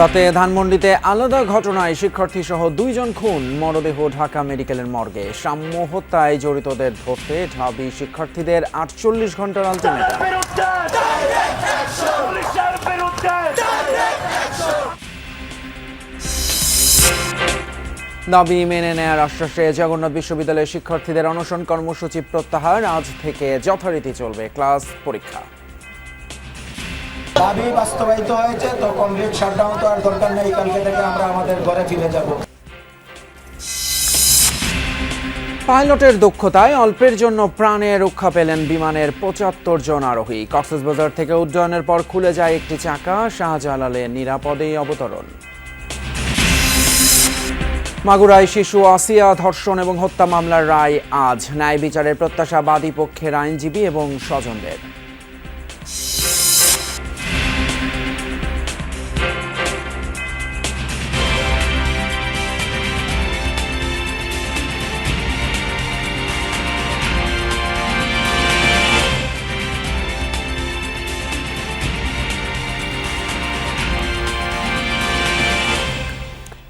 রাতে ধানমন্ডিতে আলাদা ঘটনায় শিক্ষার্থী সহ দুইজন খুন, মরদেহ ঢাকা মেডিকেলের মর্গে। সাম্য হত্যায় জড়িতদের ধরতে ঢাবি শিক্ষার্থীদের আটচল্লিশ ঘণ্টার আলটিমেটাম। দাবি মেনে নেয়ার আশ্বাসে জগন্নাথ বিশ্ববিদ্যালয়ের শিক্ষার্থীদের অনশন কর্মসূচি প্রত্যাহার। আজ থেকে যথারীতি চলবে ক্লাস পরীক্ষা। দাবি বাস্তবায়িত হয়েছে, তো কমপ্লিট শাটডাউন তো আর দরকার নেই কালকে থেকে আমরা আমাদের ঘরে ফিরে যাব। পাইলটের দক্ষতায় অল্পের জন্য প্রাণে রক্ষা পেলেন বিমানের পঁচাত্তর জন আরোহী। কক্সবাজার থেকে উড্ডয়নের পর খুলে যায় একটি চাকা, শাহজালালে নিরাপদেই অবতরণ। মাগুরায় শিশু আসিয়া ধর্ষণ এবং হত্যা মামলার রায় আজ। ন্যায় বিচারের প্রত্যাশা বাদী পক্ষের আইনজীবী এবং স্বজনদের।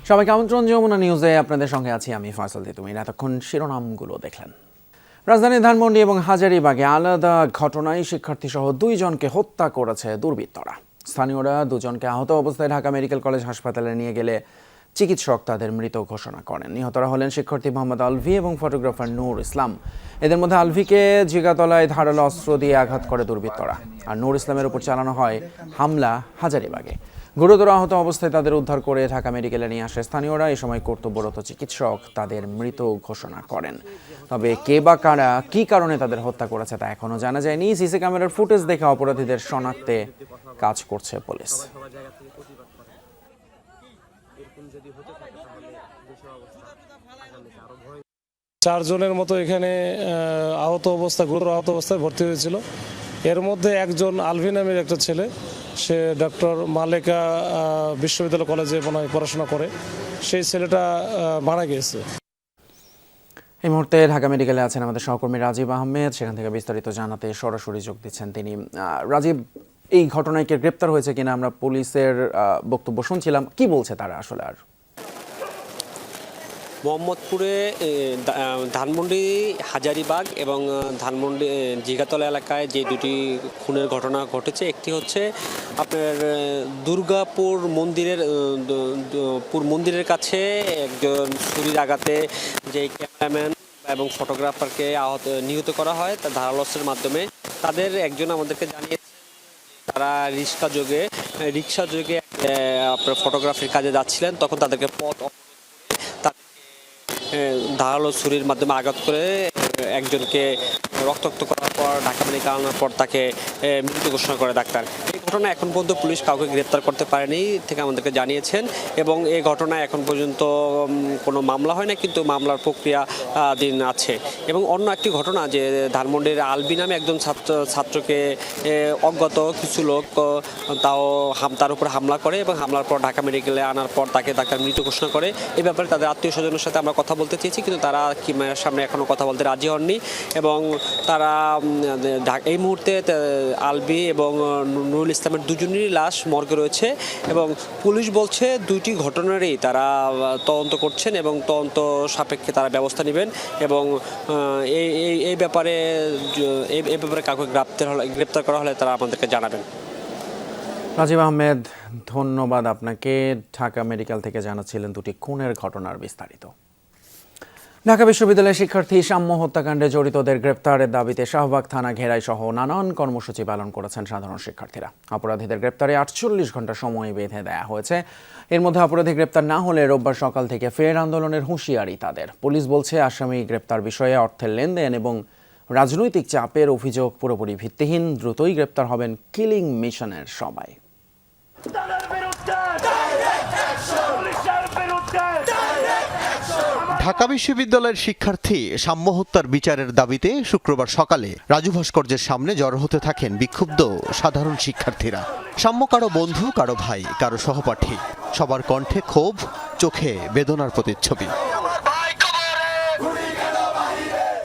সবাইকে আমন্ত্রণ, যমুনা নিউজে আপনাদের সঙ্গে আছি আমি ফয়সল তিতুমির। এতক্ষণ শিরোনামগুলো দেখলেন। রাজধানীর ধানমন্ডি এবং হাজারিবাগে আলাদা ঘটনায় শিক্ষার্থী সহ দুইজনকে হত্যা করেছে দুর্বৃত্তরা। স্থানীয়রা দুজনকে আহত অবস্থায় ঢাকা মেডিকেল কলেজ হাসপাতালে নিয়ে গেলে চিকিৎসক তাদের মৃত ঘোষণা করেন। নিহতরা হলেন শিক্ষার্থী মোহাম্মদ আলভি এবং ফটোগ্রাফার নূর ইসলাম। এদের মধ্যে আলভিকে জিগাতলায় ধারালো অস্ত্র দিয়ে আঘাত করে দুর্বৃত্তরা। আর নূর ইসলামের উপর চালানো হয় হামলা হাজারিবাগে। গুরুতর আহত অবস্থায় তাদের উদ্ধার করে ঢাকা মেডিকেলে নিয়ে আসে স্থানীয়রা। এই সময় কর্তব্যরত চিকিৎসক তাদের মৃত ঘোষণা করেন। তবে কে বা কারা, কি কারণে তাদের হত্যা করেছে তা এখনও জানা যায়নি। সিসি ক্যামেরার ফুটেজ দেখে অপরাধীদের শনাক্তে কাজ করছে পুলিশ। চারজনের মতো এখানে আহত অবস্থা গুরুতর আহত অবস্থায় ভর্তি হয়েছিল। এর মধ্যে একজন আলভি নামের একটা ছেলে, সে ডক্টর মালেকা বিশ্ববিদ্যালয় কলেজে মনে হয় পড়াশোনা করে। সেই ছেলেটা মারা গিয়েছে এই মুহূর্তে ঢাকা মেডিকেলে আছেন আমাদের সহকর্মী রাজীব আহমেদ। সেখান থেকে বিস্তারিত জানাতে সরাসরি যোগ দিচ্ছেন তিনি। রাজীব, এই ঘটনায় কে গ্রেপ্তার হয়েছে কিনা আমরা পুলিশের বক্তব্য শুনছিলাম। কি বলছে তারা আসলে আর? মোহাম্মদপুরে ধানমন্ডি, হাজারিবাগ এবং ধানমন্ডি জিগাতলা এলাকায় যে দুটি খুনের ঘটনা ঘটেছে, একটি হচ্ছে আপনার দুর্গাপুর মন্দিরের পুর মন্দিরের কাছে একজন ছুরির আঘাতে যে ক্যামেরাম্যান এবং ফটোগ্রাফারকে আহত, নিহত করা হয়, তার ধারালো অস্ত্রের মাধ্যমে। তাদের একজন আমাদেরকে জানিয়েছে তারা রিক্সা যোগে রিক্সা যোগে আপনার ফটোগ্রাফির কাজে যাচ্ছিলেন, তখন তাদেরকে পথ অবরোধ করে তাদেরকে এ, ধারালো ছুরির মাধ্যমে আঘাত করে একজনকে রক্তাক্ত করার পর, ঢাকা মেডিকেল আনার পর তাকে মৃত্যু মৃত ঘোষণা করে ডাক্তার। ঘটনা এখন পর্যন্ত পুলিশ কাউকে গ্রেপ্তার করতে পারেনি থেকে আমাদেরকে জানিয়েছেন এবং এই ঘটনা এখন পর্যন্ত কোনো মামলা হয় না কিন্তু মামলার প্রক্রিয়া দিন আছে। এবং অন্য একটি ঘটনা যে ধানমন্ডির আলবি নামে একজন ছাত্র ছাত্রকে এ, অজ্ঞাত কিছু লোক তাও তার উপর হামলা করে এবং হামলার পর ঢাকা মেডিকেলে আনার পর তাকে ডাক্তার মৃত ঘোষণা করে। এই ব্যাপারে তাদের আত্মীয় স্বজনের সাথে আমরা কথা বলতে চেয়েছি কিন্তু তারা ক্যামেরার সামনে এখনও কথা বলতে রাজি হননি এবং তারা এই মুহূর্তে আলবি এবং নুরুল ইসলামের দুজনেরই লাশ মর্গে রয়েছে এবং পুলিশ বলছে দুইটি ঘটনারই তারা তদন্ত করছেন এবং তদন্ত সাপেক্ষে তারা ব্যবস্থা নেবেন এবং এই, এই- ব্যাপারে এই ব্যাপারে কাউকে গ্রেপ্তার হলে, গ্রেপ্তার করা হলে তারা আমাদেরকে জানাবেন। রাজীব আহমেদ, ধন্যবাদ আপনাকে। ঢাকা মেডিকেল থেকে জানাচ্ছিলেন দুটি খুনের ঘটনার বিস্তারিত। ঢাকা বিশ্ববিদ্যালয়ের শিক্ষার্থী সাম্য হত্যাকাণ্ডে জড়িতদের গ্রেপ্তারের দাবিতে শাহবাগ থানা ঘেরাই সহ নানান কর্মসূচি পালন করেছেন সাধারণ শিক্ষার্থীরা। অপরাধীদের গ্রেপ্তারে আটচল্লিশ ঘণ্টা সময় বেঁধে দেয়া হয়েছে। এর মধ্যে অপরাধী গ্রেপ্তার না হলে রোববার সকাল থেকে ফের আন্দোলনের হুঁশিয়ারি তাদের। পুলিশ বলছে, আসামি গ্রেপ্তার বিষয়ে অর্থের লেনদেন এবং রাজনৈতিক চাপের অভিযোগ পুরোপুরি ভিত্তিহীন। দ্রুতই গ্রেপ্তার হবেন কিলিং মিশনের সবাই তাদের বিরুদ্ধে পুলিশের বিরুদ্ধে ঢাকা বিশ্ববিদ্যালয়ের শিক্ষার্থী সাম্য হত্যার বিচারের দাবিতে শুক্রবার সকালে রাজু ভাস্কর্যের সামনে জড়ো হতে থাকেন বিক্ষুব্ধ সাধারণ শিক্ষার্থীরা। সাম্য কারও বন্ধু, কারও ভাই, কারও সহপাঠী। সবার কণ্ঠে ক্ষোভ, চোখে বেদনার প্রতিচ্ছবি।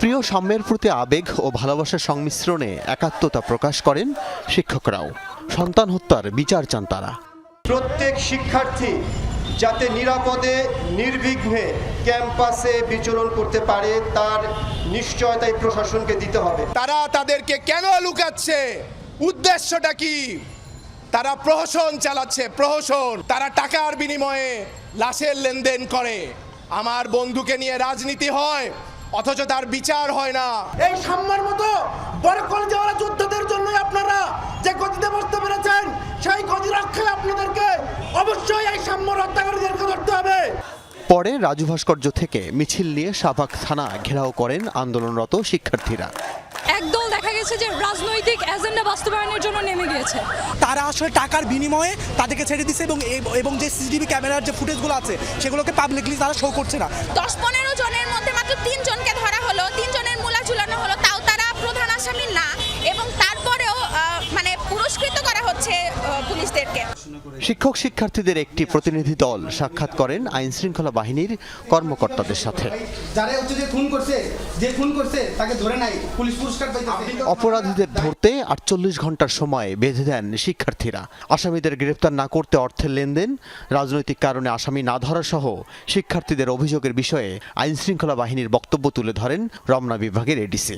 প্রিয় সাম্যের প্রতি আবেগ ও ভালোবাসার সংমিশ্রণে একাত্মতা প্রকাশ করেন শিক্ষকরাও। সন্তান হত্যার বিচার চান তারা। প্রত্যেক শিক্ষার্থী যাতে নিরাপদে, নির্বিঘ্নে ক্যাম্পাসে বিচরণ করতে পারে, তার নিশ্চয়তাই প্রশাসনকে দিতে হবে। তারা তাদেরকে কেন লুকাচ্ছে? উদ্দেশ্যটা কি? তারা প্রহসন চালাচ্ছে, প্রহসন। তারা টাকার বিনিময়ে লাশের লেনদেন করে। আমার বন্ধুকে নিয়ে রাজনীতি হয়। অথচ তার বিচার হয় না। এই সাম্যের মতো বড় কলেজওয়ালা যোদ্ধাদের জন্যই আপনারা যে গতিতে বসতে পেরেছেন সেই গতি রক্ষায় আপনাদেরকে অবশ্যই এই সাম্য হত্যাকারীদেরকে ধরতে হবে। পরে রাজু ভাস্কর্য থেকে মিছিল নিয়ে শাহবাগ থানা ঘেরাও করেন আন্দোলনরত শিক্ষার্থীরা। একদল দেখা গেছে যে রাজনৈতিক এজেন্ডা বাস্তবায়নের জন্য নেমে গিয়েছে। তারা আসলে টাকার বিনিময়ে তাদেরকে ছেড়ে দিচ্ছে এবং এবং যে সিসিটিভি ক্যামেরার যে ফুটেজগুলো আছে সেগুলোকে পাবলিকলি তারা শো করছে না। দশ পনেরো তিনজনকে ধরা হলো তিনজনের মূলা ঝুলানো হলো তাও তারা প্রধান আসামি না। হচ্ছে পুলিশদেরকে। শিক্ষক শিক্ষার্থীদের একটি প্রতিনিধি দল সাক্ষাৎ করেন আইন শৃঙ্খলা বাহিনীর কর্মকর্তাদের সাথে। যারা হচ্ছে যে খুন করছে যে খুন করছে তাকে ধরে নাই পুলিশ পুরস্কার অপরাধীদের ধরতে আটচল্লিশ ঘণ্টার সময় বেঁধে দেন শিক্ষার্থীরা। আসামিদের গ্রেপ্তার না করতে অর্থের লেনদেন রাজনৈতিক কারণে আসামি না ধরা সহ শিক্ষার্থীদের অভিযোগের বিষয়ে আইন শৃঙ্খলা বাহিনীর বক্তব্য তুলে ধরেন রমনা বিভাগের এডিসি।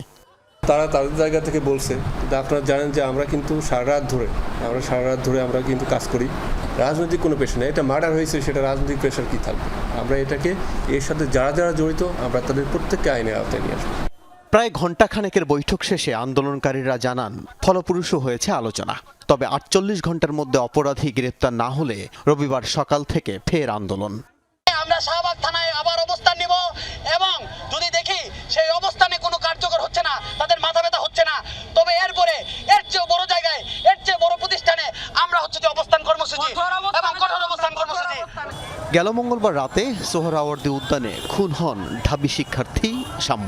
তারা তাদের জায়গা থেকে বলছে কিন্তু আপনারা জানেন যে আমরা কিন্তু সারা রাত ধরে আমরা সারা রাত ধরে আমরা কিন্তু কাজ করি। রাজনৈতিক কোনো পেশা নেই এটা মার্ডার হয়েছে সেটা রাজনৈতিক পেশার কি থাকবে? আমরা এটাকে এর সাথে যারা যারা জড়িত আমরা তাদের প্রত্যেককে আইনের আওতায় নিয়ে আসব। প্রায় ঘণ্টাখানেকের বৈঠক শেষে আন্দোলনকারীরা জানান ফলপ্রসূ হয়েছে আলোচনা। তবে আটচল্লিশ ঘণ্টার মধ্যে অপরাধী গ্রেপ্তার না হলে রবিবার সকাল থেকে ফের আন্দোলন। আমরা শাহবাগ থানায় আবার অবস্থান নিব এবং যদি দেখি সেই অবস্থানে কোনো কার্যকর হচ্ছে না তাদের মাথা ব্যথা হচ্ছে না তবে এরপরে এর চেয়ে বড় জায়গায় এর চেয়ে বড় প্রতিষ্ঠানে আমরা হচ্ছে যে অবস্থান কর্মসূচি এবং কঠোর অবস্থান কর্মসূচি গেল মঙ্গলবার রাতে সোহরাওয়ার্দী উদ্যানে খুন হন ঢাবি শিক্ষার্থী সাম্য।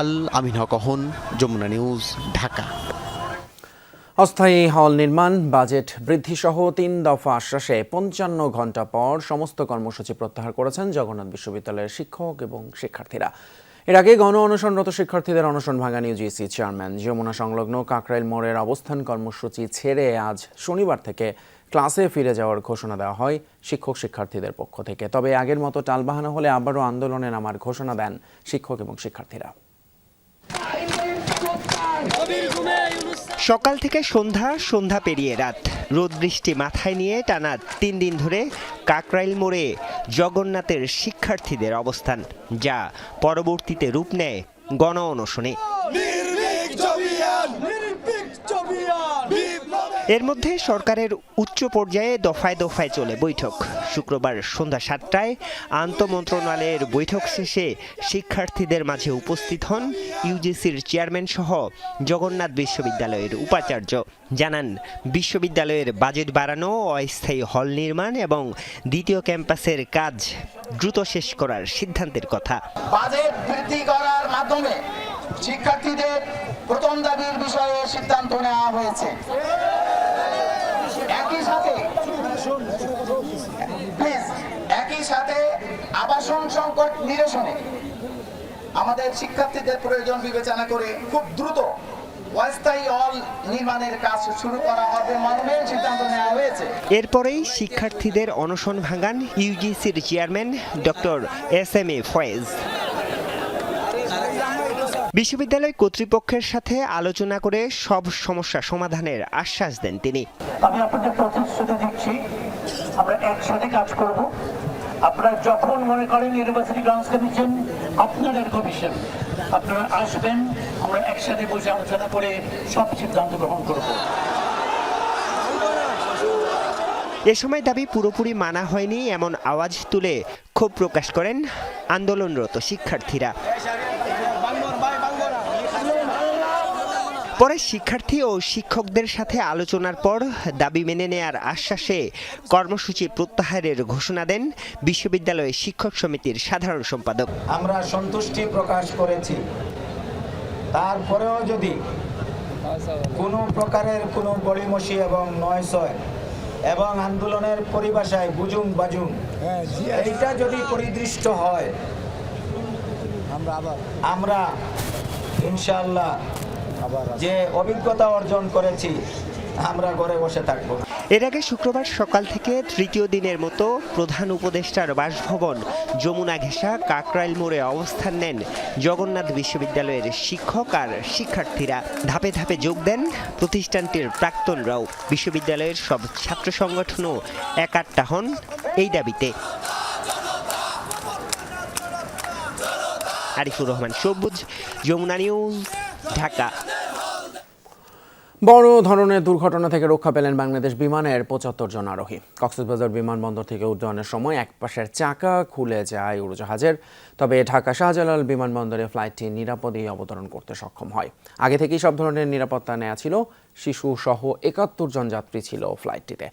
আল আমিন হক অহন যমুনা নিউজ, ঢাকা। অস্থায়ী হল নির্মাণ, বাজেট বৃদ্ধি সহ তিন দফা আশ্বাসে পঞ্চান্ন ঘণ্টা পর সমস্ত কর্মসূচি প্রত্যাহার করেছেন জগন্নাথ বিশ্ববিদ্যালয়ের শিক্ষক এবং শিক্ষার্থীরা। এর আগে গণ অনশনরত শিক্ষার্থীদের অনশন ভাঙান ইউজিসি চেয়ারম্যান। যমুনা সংলগ্ন কাকরাইল মোড়ের অবস্থান কর্মসূচি ছেড়ে আজ শনিবার থেকে ক্লাসে ফিরে যাওয়ার ঘোষণা দেওয়া হয় শিক্ষক শিক্ষার্থীদের পক্ষ থেকে। তবে আগের মতো টালবাহানা হলে আবারও আন্দোলনে নামার ঘোষণা দেন শিক্ষক এবং শিক্ষার্থীরা। সকাল থেকে সন্ধ্যা সন্ধ্যা পেরিয়ে রাত। রোদ বৃষ্টি মাথায় নিয়ে টানা তিন দিন ধরে কাকরাইল মোড়ে জগন্নাথের শিক্ষার্থীদের অবস্থান, যা পরবর্তীতে রূপ নেয় গণ অনশনে। এর মধ্যে সরকারের উচ্চ পর্যায়ে দফায় দফায় চলে বৈঠক। শুক্রবার সন্ধ্যা সাতটায় আন্তঃমন্ত্রণালয়ের বৈঠক শেষে শিক্ষার্থীদের মাঝে উপস্থিত হন ইউজিসির চেয়ারম্যান সহ জগন্নাথ বিশ্ববিদ্যালয়ের উপাচার্য। জানান, বিশ্ববিদ্যালয়ের বাজেট বাড়ানো, অস্থায়ী হল নির্মাণ এবং দ্বিতীয় ক্যাম্পাসের কাজ দ্রুত শেষ করার সিদ্ধান্তের কথা। বাজেট বৃদ্ধি করার মাধ্যমে শিক্ষার্থীদের প্রথম দাবির বিষয়ে সিদ্ধান্ত নেওয়া হয়েছে একই সাথে প্লিজ একই সাথে আবাসন সংকট নিরসনে আমাদের শিক্ষার্থীদের প্রয়োজন বিবেচনা করে খুব দ্রুত অস্থায়ী নির্মাণের কাজ শুরু করা হবে মর্মে সিদ্ধান্ত নেওয়া হয়েছে। এরপরেই শিক্ষার্থীদের অনশন ভাঙান ইউজিসির chairman doctor S M A Faiz. বিশ্ববিদ্যালয় কর্তৃপক্ষের সাথে আলোচনা করে সব সমস্যা সমাধানের আশ্বাস দেন তিনি। আমি আপনাদের প্রতিশ্রুতি দিচ্ছি। আমরা একসাথে কাজ করব। আপনারা যখন মনে করেন ইউনিভার্সিটি গ্রাউন্ডস কমিশন আপনাদের কমিশন আপনারা আসবেন, আমরা একসাথে বসে আলোচনা করে সব সিদ্ধান্ত গ্রহণ করব। এ সময় দাবি পুরোপুরি মানা হয়নি, এমন আওয়াজ তুলে ক্ষোভ প্রকাশ করেন আন্দোলনরত শিক্ষার্থীরা। পরে শিক্ষার্থী ও শিক্ষকদের সাথে আলোচনার পর দাবি মেনে নেয়ার আশ্বাসে কর্মসূচি প্রত্যাহারের ঘোষণা দেন বিশ্ববিদ্যালয় শিক্ষক সমিতির সাধারণ সম্পাদক। আমরা সন্তুষ্টি প্রকাশ করেছি। তারপরেও যদি কোনো প্রকারের কোনো গড়িমসি এবং নয়সয় এবং আন্দোলনের পরিভাষায় বুজুং বাজুং এইটা যদি পরিদৃষ্ট হয় আমরা ইনশাআল্লাহ যে অভিজ্ঞতা অর্জন করেছি, আমরা ঘরে বসে থাকব। এর আগে শুক্রবার সকাল থেকে তৃতীয় দিনের মতো প্রধান উপদেষ্টার বাসভবন যমুনা ঘেঁষা কাকরাইল মোড়ে অবস্থান নেন জগন্নাথ বিশ্ববিদ্যালয়ের শিক্ষক আর শিক্ষার্থীরা। ধাপে ধাপে যোগ দেন প্রতিষ্ঠানটির প্রাক্তনরাও। বিশ্ববিদ্যালয়ের সব ছাত্র সংগঠনও একাট্টা হন এই দাবিতে। আরিফুর রহমান, সবুজ, যমুনা নিউজ। ঢাকা। বড় ধরনের দুর্ঘটনা থেকে রক্ষা পেলেন বাংলাদেশ বিমানের পঁচাত্তর জন আরোহী। কক্সবাজার বিমানবন্দর থেকে উড্ডয়নের সময় এক পাশের চাকা খুলে যায় উড়োজাহাজের। তবে ঢাকা শাহজালাল বিমানবন্দরে ফ্লাইটটি নিরাপদেই অবতরণ করতে সক্ষম হয়। আগে থেকেই সব ধরনের নিরাপত্তা নেওয়া ছিল, শিশু সহ একাত্তর জন যাত্রী ছিল ফ্লাইটটিতে।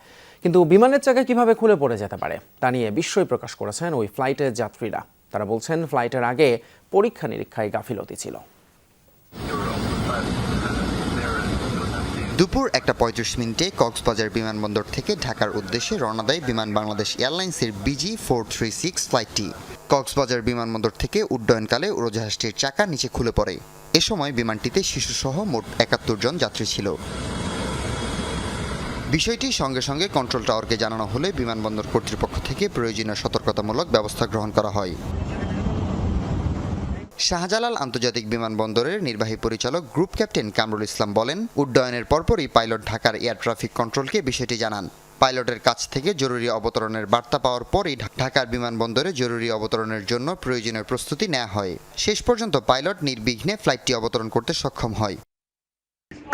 কিন্তু বিমানের চাকা কীভাবে খুলে পড়ে যেতে পারে, তা নিয়ে বিস্ময় প্রকাশ করেছেন ওই ফ্লাইটের যাত্রীরা। তারা বলছেন, ফ্লাইটের আগে পরীক্ষা নিরীক্ষায় গাফিলতি ছিল। দুপুর একটা পঁয়ত্রিশ মিনিটে কক্সবাজার বিমানবন্দর থেকে ঢাকার উদ্দেশ্যে রওনা দেয় বিমান বাংলাদেশ এয়ারলাইন্সের বিজি ফোর থ্রি সিক্স ফ্লাইটটি। কক্সবাজার বিমানবন্দর থেকে উড্ডয়নকালে উড়োজাহাজটির চাকা নিচে খুলে পড়ে। এ সময় বিমানটিতে শিশুসহ মোট একাত্তর জন যাত্রী ছিল। বিষয়টি সঙ্গে সঙ্গে কন্ট্রোল টাওয়ারকে জানানো হলে বিমানবন্দর কর্তৃপক্ষ থেকে প্রয়োজনীয় সতর্কতামূলক ব্যবস্থা গ্রহণ করা হয়। শাহজালাল আন্তর্জাতিক বিমানবন্দরের নির্বাহী পরিচালক গ্রুপ ক্যাপ্টেন কামরুল ইসলাম বলেন, উড্ডয়নের পরপরই পাইলট ঢাকার এয়ার ট্রাফিক কন্ট্রোলকে বিষয়টি জানান। পাইলটের কাছ থেকে জরুরি অবতরণের বার্তা পাওয়ার পরই ঢাকার বিমানবন্দরে জরুরি অবতরণের জন্য প্রয়োজনীয় প্রস্তুতি নেওয়া হয়। শেষ পর্যন্ত পাইলট নির্বিঘ্নে ফ্লাইটটি অবতরণ করতে সক্ষম হয়।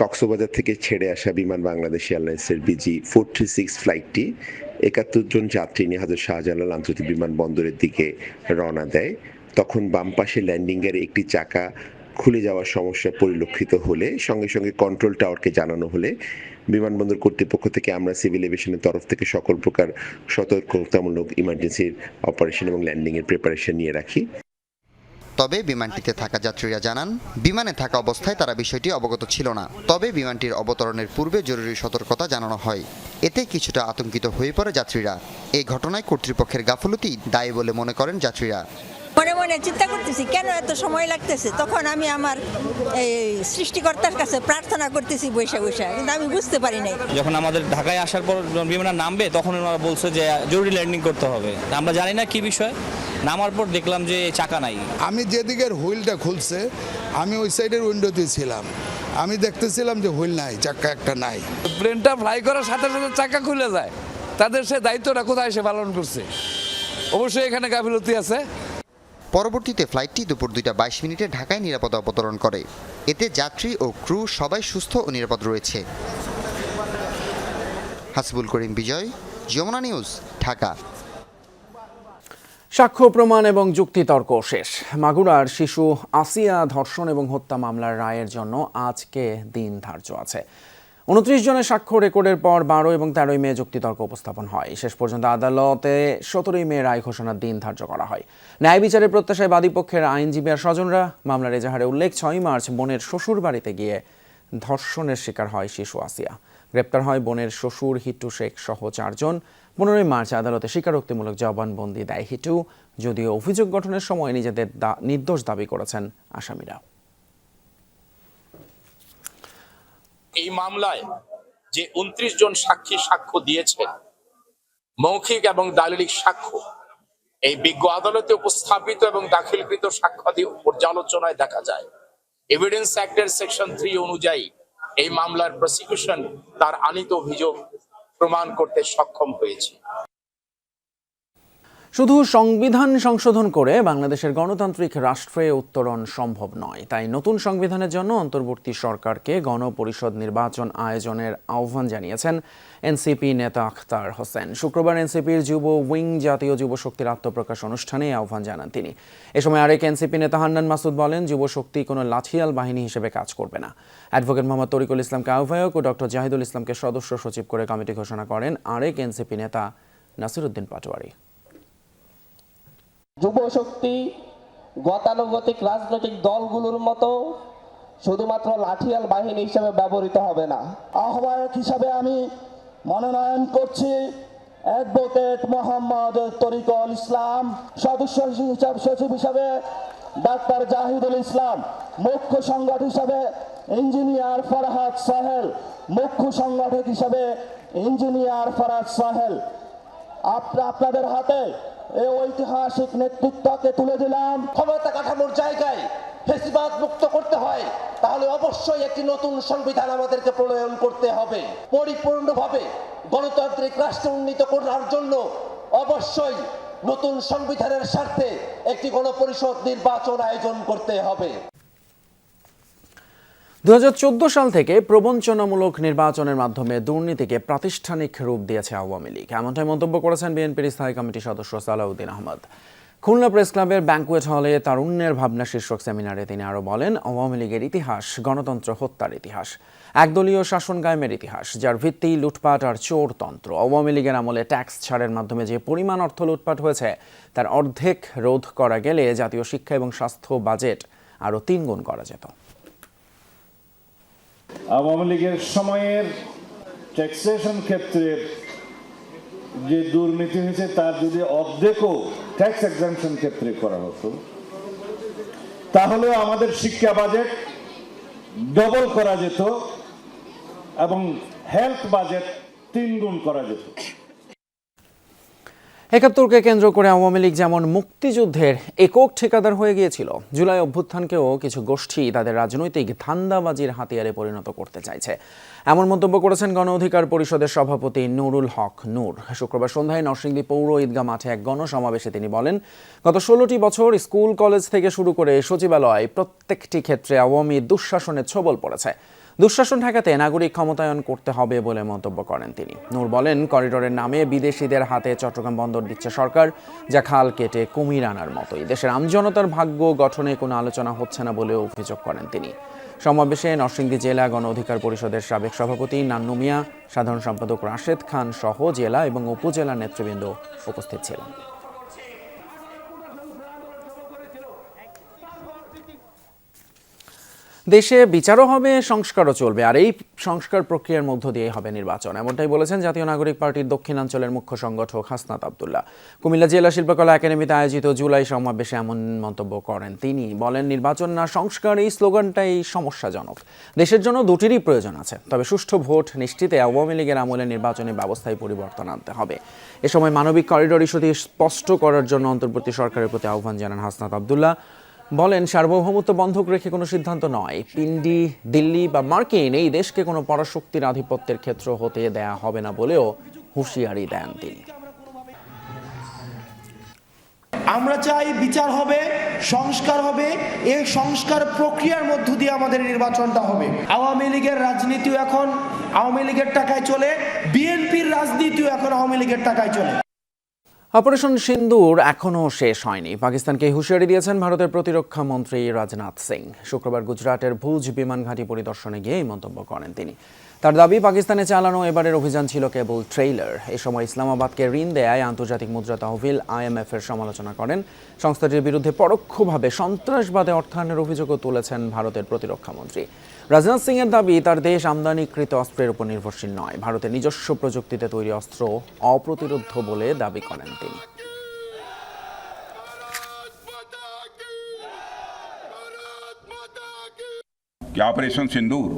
কক্সবাজার থেকে ছেড়ে আসা বিমান বাংলাদেশ এয়ারলাইন্সের বিজি ফোর থ্রি সিক্স ফ্লাইটটি একাত্তর জন যাত্রী নিয়ে হাজর শাহজালাল আন্তর্জাতিক বিমানবন্দরের দিকে রওনা দেয়। তখন বাম পাশে ল্যান্ডিংয়ের একটি চাকা খুলে যাওয়ার সমস্যা পরিলক্ষিত হলে, সঙ্গে সঙ্গে কন্ট্রোল টাওয়ারকে জানানো হলে, বিমানবন্দর কর্তৃপক্ষ থেকে আমরা সিভিল এভিয়েশনের তরফ থেকে সকল প্রকার সতর্কতামূলক ইমার্জেন্সির অপারেশন এবং ল্যান্ডিংয়ের প্রিপারেশন নিয়ে রাখি। তবে বিমানটিতে থাকা যাত্রীরা জানান, বিমানে থাকা অবস্থায় তারা বিষয়টি অবগত ছিল না। তবে বিমানটির অবতরণের পূর্বে জরুরি সতর্কতা জানানো হয়। এতে কিছুটা আতঙ্কিত হয়ে পড়ে যাত্রীরা। এই ঘটনায় কর্তৃপক্ষের গাফলতি দায়ী বলে মনে করেন যাত্রীরা। মনে মনে চিন্তা করতেছি কেন এত সময় লাগতেছে? তখন আমি আমার এই সৃষ্টিকর্তার কাছে প্রার্থনা করতেছি বৈশা বৈশা কিন্তু আমি বুঝতে পারি নাই। যখন আমাদের ঢাকায় আসার পর যখন বিমানটা নামবে তখন ওনারা বলছে যে জরুরি ল্যান্ডিং করতে হবে। আমরা জানি না কি বিষয়। নামার পর দেখলাম যে চাকা নাই। আমি যেদিকের হুইলটা খুলছে আমি ওই সাইডের উইন্ডোতে ছিলাম। আমি দেখতেছিলাম যে হুইল নাই চাকা একটা নাই। প্লেনটা ফ্লাই করার সাথে সাথে চাকা খুলে যায়। তাদের সে দায়িত্বটা কোথায় সে পালন করছে? অবশ্যই এখানে গাফিলতি আছে। পরবর্তীতে ফ্লাইটটি দুপুর দুইটা বাইশ মিনিটে ঢাকায় নিরাপদে অবতরণ করে। এতে যাত্রী ও ক্রু সবাই সুস্থ ও নিরাপদ রয়েছে। হাসিবুল করিম বিজয়, যমুনা নিউজ, ঢাকা। সাক্ষ্য, প্রমাণ এবং যুক্তিতর্ক শেষ। মাগুরার শিশু আসিয়া ধর্ষণ এবং হত্যা মামলার রায়ের জন্য আজকে দিন ধার্য আছে। উনত্রিশ জনের সাক্ষ্য রেকর্ডের পর বারো এবং তেরোই মে যুক্তিতর্ক উপস্থাপন হয়। শেষ পর্যন্ত আদালতে সতেরোই মে রায় ঘোষণার দিন ধার্য করা হয়। ন্যায় বিচারের প্রত্যাশায় বাদীপক্ষের আইনজীবী আর স্বজনরা মামলার এজাহারে উল্লেখ ছয় মার্চ বোনের শ্বশুর বাড়িতে গিয়ে ধর্ষণের শিকার হয় শিশু আসিয়া। গ্রেপ্তার হয় বোনের শ্বশুর হিটু শেখ সহ চারজন। পনেরোই মার্চ আদালতে স্বীকারোক্তিমূলক জবানবন্দি দেয় হিটু, যদিও অভিযোগ গঠনের সময় নিজেদের নির্দোষ দাবি করেছেন আসামিরা। এই মামলায় যে উনত্রিশ জন সাক্ষী সাক্ষ্য দিয়েছেন মৌখিক এবং দালিলিক সাক্ষ্য, এই বিজ্ঞ আদালতে উপস্থাপিত এবং দাখিলকৃত সাক্ষ্যাদি পর্যালোচনায় দেখা যায়। এভিডেন্স অ্যাক্টের সেকশন থ্রি অনুযায়ী এই মামলার প্রসিকিউশন তার আনিত অভিযোগ প্রমাণ করতে সক্ষম হয়েছে। শুধু সংবিধান সংশোধন করে বাংলাদেশের গণতান্ত্রিক রাষ্ট্রে উত্তরণ সম্ভব নয়। তাই নতুন সংবিধানের জন্য অন্তর্বর্তী সরকারকে গণপরিষদ নির্বাচন আয়োজনের আহ্বান জানিয়েছেন এনসিপি নেতা আখতার হোসেন। শুক্রবার এনসিপির যুব উইং জাতীয় যুব শক্তির আত্মপ্রকাশ অনুষ্ঠানে আহ্বান জানান তিনি। এ সময় আরেক এনসিপি নেতা হান্নান মাসুদ বলেন, যুব শক্তি কোনো লাঠিয়াল বাহিনী হিসেবে কাজ করবে না। অ্যাডভোকেট মোহাম্মদ তরিকুল ইসলামকে আহ্বায়ক ও ডক্টর জাহিদুল ইসলামকে সদস্য সচিব করে কমিটি ঘোষণা করেন আরেক এনসিপি নেতা নাসিরুদ্দিন পাটোয়ারি। যুব শক্তি গতানুগতিক রাজনৈতিক দলগুলোর মতো শুধুমাত্র লাঠিয়াল বাহিনী হিসেবে ব্যবহৃত হবে না। আহ্বায়ক হিসাবে আমি মনোনয়ন করছি অ্যাডভোকেট মোহাম্মদ তরিকুল ইসলাম, সদস্য হিসাব সচিব হিসাবে ডাক্তার জাহিদুল ইসলাম, মুখ্য সংগঠক হিসাবে ইঞ্জিনিয়ার ফরহাদ সাহেল, মুখ্য সংগঠক হিসাবে ইঞ্জিনিয়ার ফরহাদ সাহেল। আপনাদের হাতে এই ঐতিহাসিক নেতৃত্বকে তুলে দিলাম। ক্ষমতা কাঠামোর জায়গায় ফেসিবাদ মুক্ত করতে হয়। তাহলে অবশ্যই একটি নতুন সংবিধান আমাদেরকে প্রণয়ন করতে হবে। পরিপূর্ণভাবে গণতান্ত্রিক রাষ্ট্র উন্নীত করার জন্য অবশ্যই নতুন সংবিধানের স্বার্থে একটি গণপরিষদ নির্বাচন আয়োজন করতে হবে। দু হাজার চোদ্দ সাল থেকে প্রবঞ্চনামূলক নির্বাচনের মাধ্যমে দুর্নীতিকে প্রাতিষ্ঠানিক রূপ দিয়েছে আওয়ামী লীগ। এমনটাই মন্তব্য করেছেন বিএনপির স্থায়ী কমিটির সদস্য সালাউদ্দিন আহমদ। খুলনা প্রেস ক্লাবের ব্যাংকুয়েট হলে তারুণ্যের ভাবনা শীর্ষক সেমিনারে তিনি আরও বলেন, আওয়ামী লীগের ইতিহাস গণতন্ত্র হত্যার ইতিহাস, একদলীয় শাসন কায়েমের ইতিহাস, যার ভিত্তি লুটপাট আর চোরতন্ত্র। আওয়ামী লীগের আমলে ট্যাক্স ছাড়ের মাধ্যমে যে পরিমাণ অর্থ লুটপাট হয়েছে, তার অর্ধেক রোধ করা গেলে জাতীয় শিক্ষা এবং স্বাস্থ্য বাজেট আরও তিনগুণ করা যেত। আওয়ামী লীগের সময়ের ট্যাক্সেশন ক্ষেত্রে যে দুর্নীতি হয়েছে, তার যদি অর্ধেকও ট্যাক্স এক্সামশন ক্ষেত্রে করা হতো তাহলে আমাদের শিক্ষা বাজেট ডবল করা যেত এবং হেলথ বাজেট তিন গুণ করা যেত। একাত্তরকে কেন্দ্র করে আওয়ামী লীগ যেমন মুক্তিযুদ্ধের একক ঠিকাদার হয়ে গিয়েছিল, জুলাই অভ্যুত্থানকেও কিছু গোষ্ঠী তাদের রাজনৈতিক ধান্দাবাজির হাতিয়ারে পরিণত করতে চাইছে। এমন মন্তব্য করেছেন গণ অধিকার পরিষদের সভাপতি নুরুল হক নূর। শুক্রবার সন্ধ্যায় নরসিংদী পৌর ঈদগাহ মাঠে এক গণসমাবেশে তিনি বলেন, গত ষোলোটি বছর স্কুল, কলেজ থেকে শুরু করে সচিবালয় প্রত্যেকটি ক্ষেত্রে আওয়ামী দুঃশাসনের ছবল পড়েছে। দুঃশাসন ঠেকাতে নাগরিক ক্ষমতায়ন করতে হবে বলে মন্তব্য করেন তিনি। নূর বলেন, করিডোরের নামে বিদেশিদের হাতে চট্টগ্রাম বন্দর দিচ্ছে সরকার, যা খাল কেটে কুমির আনার মতোই। দেশের আমজনতার ভাগ্য গঠনে কোনো আলোচনা হচ্ছে না বলেও অভিযোগ করেন তিনি। সমাবেশে নরসিংদী জেলা গণ অধিকার পরিষদের সাবেক সভাপতি নান্নু মিয়া, সাধারণ সম্পাদক রাশেদ খান সহ জেলা এবং উপজেলা নেতৃবৃন্দ উপস্থিত ছিলেন। দেশে বিচারও হবে, সংস্কারও চলবে। আর এই সংস্কার প্রক্রিয়ার মধ্য দিয়ে হবে নির্বাচন। এমনটাই বলেছেন জাতীয় নাগরিক পার্টির দক্ষিণাঞ্চলের মুখ্য সংগঠক হাসনাত আবদুল্লাহ। কুমিল্লা জেলা শিল্পকলা একাডেমিতে আয়োজিত জুলাই সমাবেশে এমন মন্তব্য করেন তিনি। বলেন, নির্বাচন না সংস্কার, এই স্লোগানটাই সমস্যাজনক। দেশের জন্য দুটিরই প্রয়োজন আছে। তবে সুষ্ঠু ভোট নিশ্চিতে আওয়ামী লীগের আমলে নির্বাচনী ব্যবস্থায় পরিবর্তন আনতে হবে। এ সময় মানবিক করিডোর ইস্যুটি স্পষ্ট করার জন্য অন্তর্বর্তী সরকারের প্রতি আহ্বান জানান হাসনাত আবদুল্লাহ। বলেন, সার্বভৌমত্ব বন্ধক রেখে কোনো সিদ্ধান্ত নয়। পিন্ডি, দিল্লি বা মার্কিন এই দেশকে কোনো পরাশক্তির আধিপত্যের ক্ষেত্র হতে দেয়া হবে না বলেও হুঁশিয়ারি দেন তিনি। আমরা চাই বিচার হবে, সংস্কার হবে, এই সংস্কার প্রক্রিয়ার মধ্য দিয়ে আমাদের নির্বাচনটা হবে। আওয়ামী লীগের রাজনীতিও এখন আওয়ামী লীগের টাকায় চলে, বিএনপির রাজনীতিও এখন আওয়ামী লীগের টাকায় চলে। অপারেশন সিন্দুর এখনও শেষ হয়নি। পাকিস্তানকে হুঁশিয়ারি দিয়েছেন ভারতের প্রতিরক্ষা মন্ত্রী রাজনাথ সিং। শুক্রবার গুজরাটের ভুজ বিমান ঘাঁটি পরিদর্শনে গিয়ে এই মন্তব্য করেন তিনি। তার দাবি, পাকিস্তানে চালানো এবারের অভিযান ছিল কেবল ট্রেইলার। এ সময় ইসলামাবাদকে ঋণ দেয় আন্তর্জাতিক মুদ্রা তহবিল আইএমএফ এর সমালোচনা করেন। সংস্থাটির বিরুদ্ধে পরোক্ষভাবে সন্ত্রাসবাদে অর্থায়নের অভিযোগও তুলেছেন ভারতের প্রতিরক্ষা মন্ত্রী। রাজনাথ সিং এর দাবি তার দেশ আমদানিকৃত অস্ত্রের উপর নির্ভরশীল নয় ভারতের নিজস্ব প্রযুক্তিতে তৈরি অস্ত্র অপ্রতিরোধ্য বলে দাবি করেন তিনি कि ऑपरेशन सिंदूर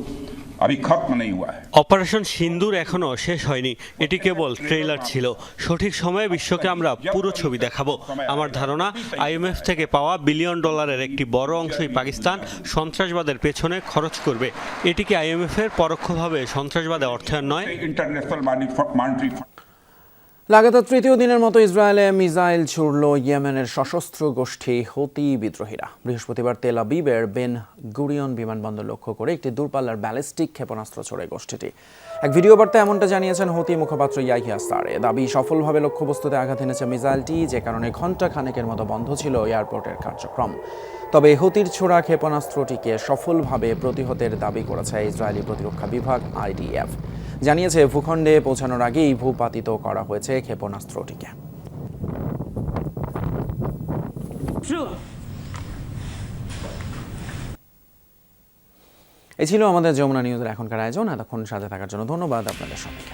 অপারেশন সিন্দুর এখনও শেষ হয়নি। এটি কেবল ট্রেইলার ছিল। সঠিক সময়ে বিশ্বকে আমরা পুরো ছবি দেখাবো। আমার ধারণা আইএমএফ থেকে পাওয়া বিলিয়ন ডলারের একটি বড় অংশই পাকিস্তান সন্ত্রাসবাদের পেছনে খরচ করবে। এটিকে আইএমএফ এর পরোক্ষভাবে সন্ত্রাসবাদে অর্থায়ন নয়। লাগাতার তৃতীয় দিনের মতো ইসরায়েলে মিসাইল ছুড়ল ইয়েমেনের সশস্ত্র গোষ্ঠী হতি বিদ্রোহীরা। বৃহস্পতিবার তেল আবিবের বেন গুরিয়ন বিমানবন্দর লক্ষ্য করে একটি দূরপাল্লার ব্যালিস্টিক ক্ষেপণাস্ত্র ছোড়ে গোষ্ঠীটি। এক ভিডিও বার্তা এমনটা জানিয়েছেন হতি মুখপাত্র ইয়াহিয়া সারে। দাবি, সফলভাবে লক্ষ্যবস্তুতে আঘাত এনেছে মিসাইলটি, যে কারণে ঘণ্টা খানেকের মতো বন্ধ ছিল এয়ারপোর্টের কার্যক্রম। তবে হতির ছোড়া ক্ষেপণাস্ত্রটিকে সফলভাবে প্রতিহতের দাবি করেছে ইসরায়েলি প্রতিরক্ষা বিভাগ আইডিএফ। জানিয়েছে, ভূখণ্ডে পৌঁছানোর আগেই ভূপাতিত করা হয়েছে ক্ষেপণাস্ত্রটিকে। এই ছিল আমাদের যমুনা নিউজের এখনকার আয়োজন। এতক্ষণ সাথে থাকার জন্য ধন্যবাদ আপনাদের সবাইকে।